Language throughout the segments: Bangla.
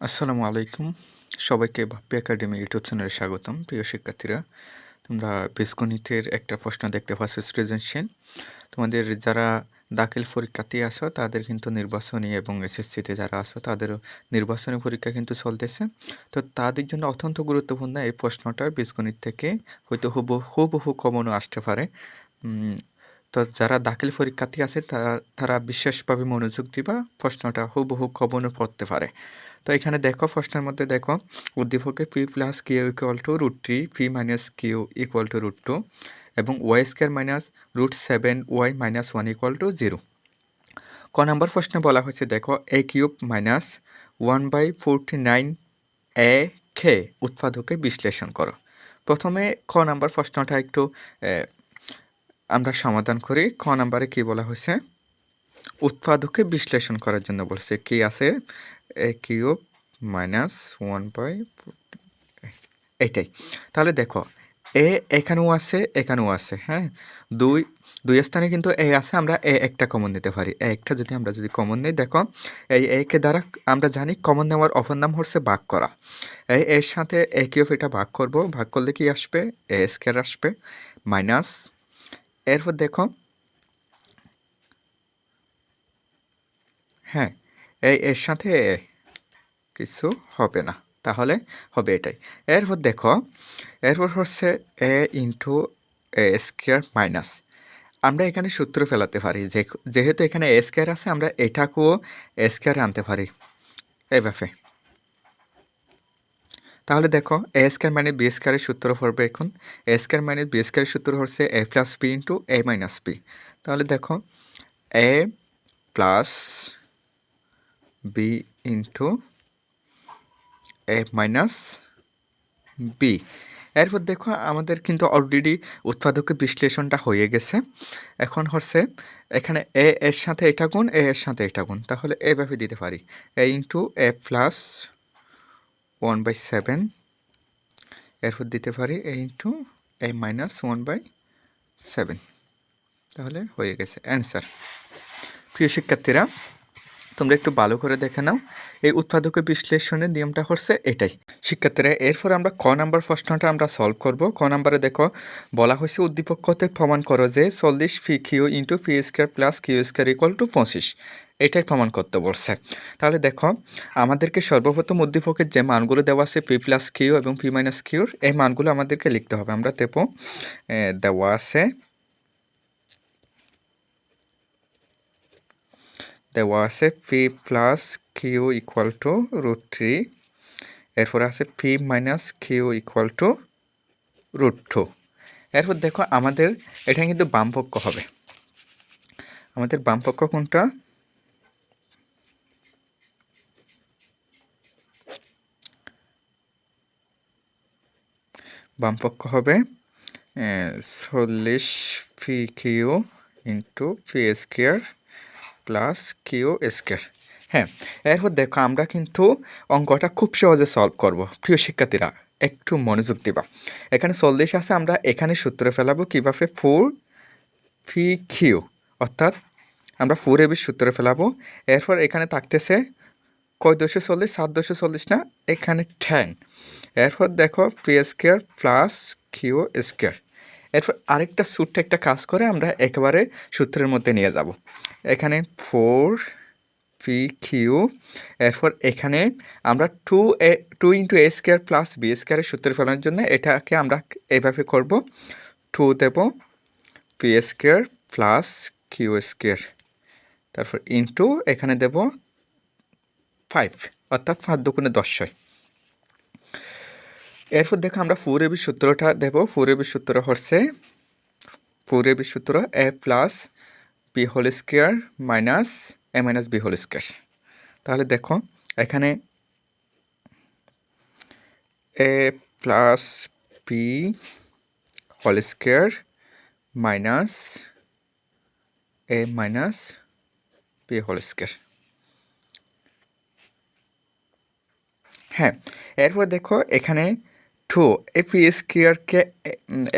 আসসালামু আলাইকুম। সবাইকে ভাপ্পি একাডেমি ইউটিউব চ্যানেলে স্বাগতম। প্রিয় শিক্ষার্থীরা, তোমরা বীজগণিতের একটা প্রশ্ন দেখতে পাচ্ছ, সৃজনশীল। তোমাদের যারা দাখিল পরীক্ষার্থী আসো তাদের কিন্তু নির্বাচনী এবং এসএসসিতে যারা আসো তাদেরও নির্বাচনী পরীক্ষা কিন্তু চলতেছে। তো তাদের জন্য অত্যন্ত গুরুত্বপূর্ণ এই প্রশ্নটা বীজগণিত থেকে হয়তো হুবহু হুবহু কমনও আসতে পারে। তো যারা দাখিল পরীক্ষার্থী আছে, তারা তারা বিশেষভাবে মনোযোগ দিবা, প্রশ্নটা হুবহু কমনও পড়তে পারে। তো এখানে দেখো প্রশ্নের মধ্যে দেখো উদ্দীপকে P plus Q equal to root three P minus Q equal to root two এবং Y square minus root seven Y minus one equal to zero ক নম্বর প্রশ্নে বলা হয়েছে, দেখো A cube minus one by forty nine এ খে উৎপাদকে বিশ্লেষণ করো। প্রথমে ক নাম্বার প্রশ্নটা একটু আমরা সমাধান করি। ক নাম্বারে কি বলা হয়েছে? উৎপাদকে বিশ্লেষণ করার জন্য বলছে। কি আছে? A cube minus one by এইটাই। তাহলে দেখো এ এখানেও আছে এখানেও আছে হ্যাঁ? দুই দুই স্থানে কিন্তু এ আছে, আমরা এ একটা কমন নিতে পারি। এ একটা যদি আমরা যদি কমন নিই, দেখো, এই একে দ্বারা আমরা জানি কমন নেওয়ার অপর নাম হচ্ছে ভাগ করা। এই এর সাথে এ কিউব এটা ভাগ করব। ভাগ করলে কি আসবে? এ স্কোয়ার আসবে মাইনাস এরপর দেখো হ্যাঁ এর সাথে কিছু হবে না। তাহলে হবে এটাই। এরপর দেখো, এরপর হচ্ছে A into A square minus আমরা এখানে সূত্র ফেলাতে পারি যেহেতু এখানে এ স্কোয়ার আছে, আমরা এটাকেও এ স্কোয়ার আনতে পারি এইভাবে তাহলে দেখো, এ স্কোয়ার মানে বি স্কোয়ারের সূত্র পড়বে এখন। এ স্কোয়ার মানে বি স্কোয়ারের সূত্র হচ্ছে A plus B into A minus B তাহলে দেখো, A plus B into A minus B এরপর দেখো আমাদের কিন্তু অলরেডি উৎপাদকের বিশ্লেষণটা হয়ে গেছে। এখন হচ্ছে এখানে এ এর সাথে এটা গুণ এ এর সাথে এটা গুণ। তাহলে এভাবে দিতে পারি। A into A plus one by seven এরপর দিতে পারি A into A minus one by seven তাহলে হয়ে গেছে অ্যান্সার প্রিয় শিক্ষার্থীরা তোমরা একটু ভালো করে দেখে নাও। এই উৎপাদকের বিশ্লেষণের নিয়মটা হচ্ছে এটাই। শিক্ষার্থীরা, এরপর আমরা ক নাম্বার প্রশ্নটা আমরা সলভ করব। ক নাম্বারে দেখো, বলা হয়েছে উদ্দীপক প্রমাণ করো যে চল্লিশ P Q into P square plus Q square equal to পঁচিশ। এটাই প্রমাণ করতে বলছে। তাহলে দেখো, আমাদেরকে সর্বপ্রথম উদ্দীপকের যে মানগুলো দেওয়া আছে, পি প্লাস কিউ এবং পি মাইনাস কিউর, এই মানগুলো আমাদেরকে লিখতে হবে। আমরা দেবো দেওয়া আছে দেওয়া আছে P plus Q equal to root three এরপর আছে P minus Q equal to root two এরপর দেখো, আমাদের এটা কিন্তু বামপক্ষ হবে। আমাদের বামপক্ষ কোনটা? বামপক্ষ হবে চল্লিশ P Q into P square plus Q square হ্যাঁ এরপর দেখো আমরা কিন্তু অঙ্কটা খুব সহজে সলভ করব। প্রিয় শিক্ষার্থীরা, একটু মনোযোগ দিবা। এখানে চল্লিশ আছে, আমরা এখানে সূত্র ফেলাবো কীভাবে? ফোর পি কিউ অর্থাৎ আমরা ফোর এবি সূত্র ফেলাবো। এরপর এখানে থাকতেছে কয় দুশো চল্লিশ? সাত দুশো চল্লিশ না? এখানে টেন এরপর দেখো P square plus Q square এরপর আরেকটা সূত্রে একটা কাজ করে আমরা একেবারে সূত্রের মধ্যে নিয়ে যাব। এখানে ফোর পি কিউ এরপর এখানে আমরা two A two into A square plus B স্কোয়ারের সূত্র ফেলানোর জন্য এটাকে আমরা এইভাবে করব। টু দেব P square plus Q square তারপর ইন্টু এখানে দেব ফাইভ অর্থাৎ পাঁচ দুগুণে দশ হয় এরপর দেখো আমরা ফোর এবি সূত্রটা দেব ফোর এবি সূত্র হচ্ছে ফোর এবি সূত্র A plus B whole square minus A minus B whole square তাহলে দেখো এখানে A plus B whole square minus A minus B whole square হ্যাঁ এরপর দেখো এখানে টু এ পি স্কোয়ারকে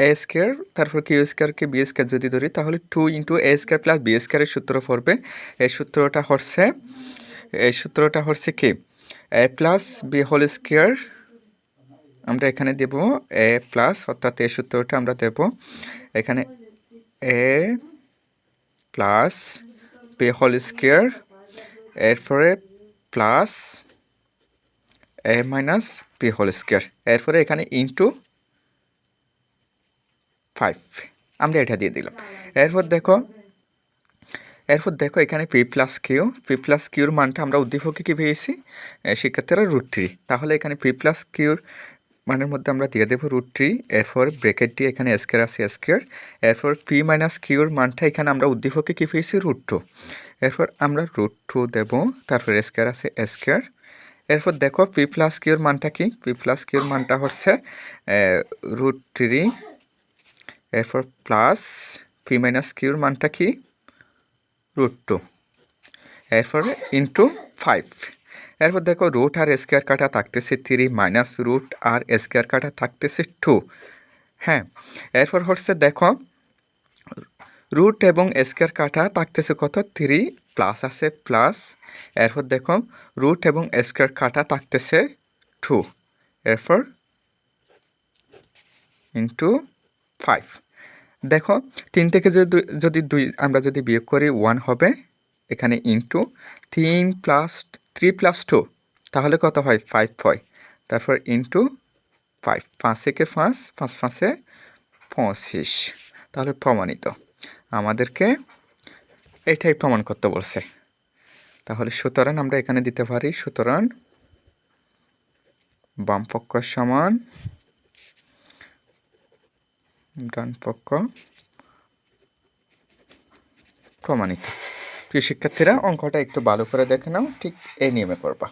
এ স্কোয়ার তারপর কিউ স্কোয়ারকে বি স্কোয়ার যদি ধরি, তাহলে two into A square plus B স্কোয়ারের সূত্র পড়বে। এই সূত্রটা হচ্ছে এই সূত্রটা হচ্ছে কি? A plus B whole square আমরা এখানে দেব এ প্লাস অর্থাৎ এ সূত্রটা আমরা দেব এখানে A plus B whole square এরপরে plus A minus B whole square এরপরে এখানে ইন্টু ফাইভ আমরা এটা দিয়ে দিলাম। এরপর দেখো এরপর দেখো এখানে P plus Q P plus কিউর মানটা আমরা উদ্দীপকে কী পেয়েছি? শিক্ষার্থীরা রুট থ্রি তাহলে এখানে পি প্লাস কিউর মানের মধ্যে আমরা দিয়ে দেবো রুট থ্রি এরপর ব্রেকেট দিয়ে এখানে স্কোয়ার আছে স্কোয়ার এরপর পি মাইনাস কিউর মানটা এখানে আমরা উদ্দীপকে কী পেয়েছি? রুট টু এরপর আমরা রুট টু দেবো। তারপর স্কোয়ার আছে স্কোয়ার এরপর দেখো পি প্লাস কিউর মানটা কি? পি প্লাস কিউর মানটা হচ্ছে রুট থ্রি এরপর প্লাস পি মাইনাস কিউর মানটা কি? রুট টু এরপরে ইন্টু ফাইভ এরপর দেখো রুট আর স্কোয়ার কাটা থাকতেছে থ্রি মাইনাস রুট আর স্কোয়ার কাটা থাকতেছে টু হ্যাঁ এরপর হচ্ছে দেখো রুট এবং স্কোয়ার কাটা থাকতেছে কত? থ্রি প্লাস আছে প্লাস এরপর দেখো, রুট এবং স্কোয়ার কাটা থাকতেছে টু এরপর ইন্টু ফাইভ দেখো, তিন থেকে যদি যদি দুই, আমরা যদি বিয়োগ করি ওয়ান হবে এখানে ইন্টু তিন প্লাস থ্রি প্লাস টু তাহলে কত হয়? ফাইভ হয়। তারপর ইন্টু ফাইভ পাঁচ থেকে পাঁচ পাঁচ পাঁচে পঁচিশ। তাহলে প্রমাণিত। আমাদেরকে এটাই প্রমাণ করতে বলছে। তাহলে সুতরাং আমরা এখানে দিতে পারি, সুতরাং বাম পক্ষ সমান ডান পক্ষ প্রমাণিত। প্রিয় শিক্ষার্থীরা, অঙ্কটা একটু ভালো করে দেখে নাও, ঠিক এই নিয়মে করবা।